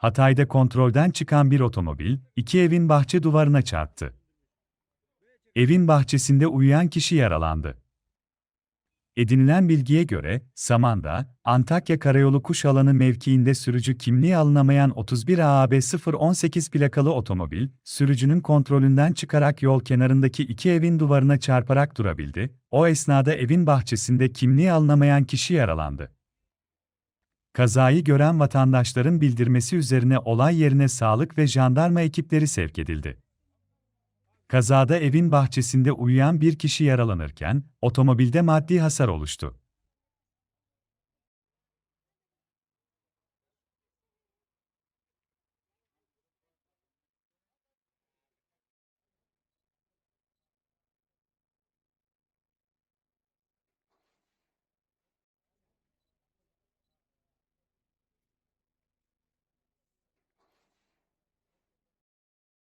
Hatay'da kontrolden çıkan bir otomobil, iki evin bahçe duvarına çarptı. Evin bahçesinde uyuyan kişi yaralandı. Edinilen bilgiye göre, Samandağ, Antakya Karayolu Kuşalanı mevkiinde sürücü kimliği alınamayan 31 AAB 018 plakalı otomobil, sürücünün kontrolünden çıkarak yol kenarındaki iki evin duvarına çarparak durabildi, o esnada evin bahçesinde kimliği alınamayan kişi yaralandı. Kazayı gören vatandaşların bildirmesi üzerine olay yerine sağlık ve jandarma ekipleri sevk edildi. Kazada evin bahçesinde uyuyan bir kişi yaralanırken, otomobilde maddi hasar oluştu.